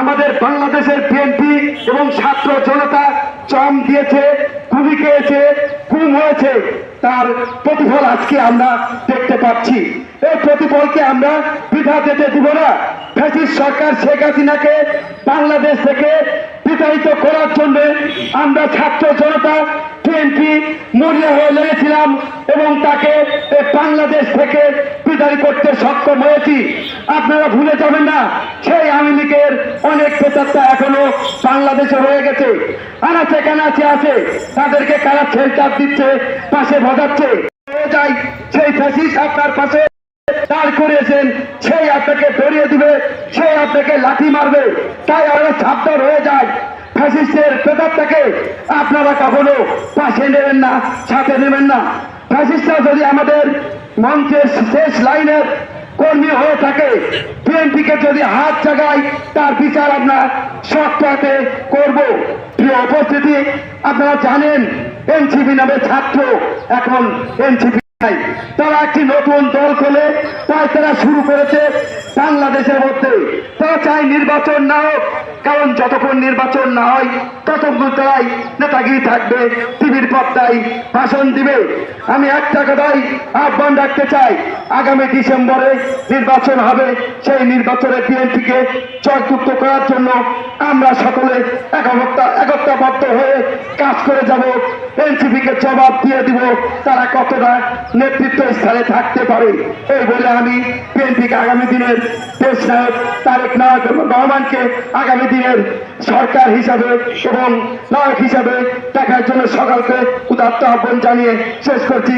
আমাদের বাংলাদেশের বিএনপি এবং ছাত্র জনতা চম দিয়েছে, গুলি খেয়েছে খুন হয়েছে। তার প্রতিফল আজকে আমরা দেখতে পাচ্ছি। এই প্রতিফলকে আমরা বৃথা যেতে দিব না। ফ্যাসিস্ট সরকার শেখ হাসিনাকে বাংলাদেশ থেকে বিতাড়িত করার জন্য আমরা ছাত্র জনতা বিএনপি মরিয়া হয়ে লেগেছিলাম এবং তাকে বাংলাদেশ থেকে বিদায় করতে সক্ষম হয়েছি। আপনারা ভুলে যাবেন না, সেই আওয়ামী লীগের অনেক প্রেতাত্মা এখনও বাংলাদেশে রয়ে গেছে। আনাচে কানাচে আছে তাদেরকে কারা ছেলচাপ দিচ্ছে, পাশে ভজাচ্ছে সেই ফ্যাসিস্ট আপনার পাশে দাঁড় করিয়েছেন, সেই আপনাকে ধরিয়ে দিবে, সেই আপনাকে লাঠি মারবে, তাই আরও সাবধান হয়ে যায়। ফ্যাসিস্টের প্রেতাত্মাকে আপনারা কখনো পাশে নেবেন না, সাথে নেবেন না। ফ্যাসিস্টরা যদি আমাদের মঞ্চের শেষ লাইনের কর্মী হয়ে থাকে বিএনপিকে যদি হাত জাগায় তার বিচার আমরা সপ্তাহে করব প্রিয় উপস্থিতি, আপনারা জানেন, এনসিপি নামে ছাত্র, এখন এনসিপি। তারা একটি নতুন দল খোলে, তাই তারা শুরু করেছে বাংলাদেশের মধ্যে। তারা চায় নির্বাচন না হোক, কারণ যতক্ষণ নির্বাচন না হয়, ততক্ষণ তারাই নেতাগিরি থাকবে, টিভির পর্দায় ভাষণ দিবে। আমি একটা কথাই আহ্বান রাখতে চাই, আগামী ডিসেম্বরে নির্বাচন হবে, সেই নির্বাচনে বিএনপিকে জয়যুক্ত করার জন্য আমরা সকলে একতা একতাবদ্ধ হয়ে কাজ করে যাব। এনসিপিকে জবাব দিয়ে দিব, তারা কতটা নেতৃত্ব স্থানে থাকতে পারে? এই বলে আমি বিএনপিকে আগামী দিনের দেশ নায়ক তারেক নায়ক এবং রহমানকে আগামী দিনের সরকার হিসাবে এবং নায়ক হিসাবে দেখার জন্য সকালকে উদাত্ত আহ্বান জানিয়ে শেষ করছি।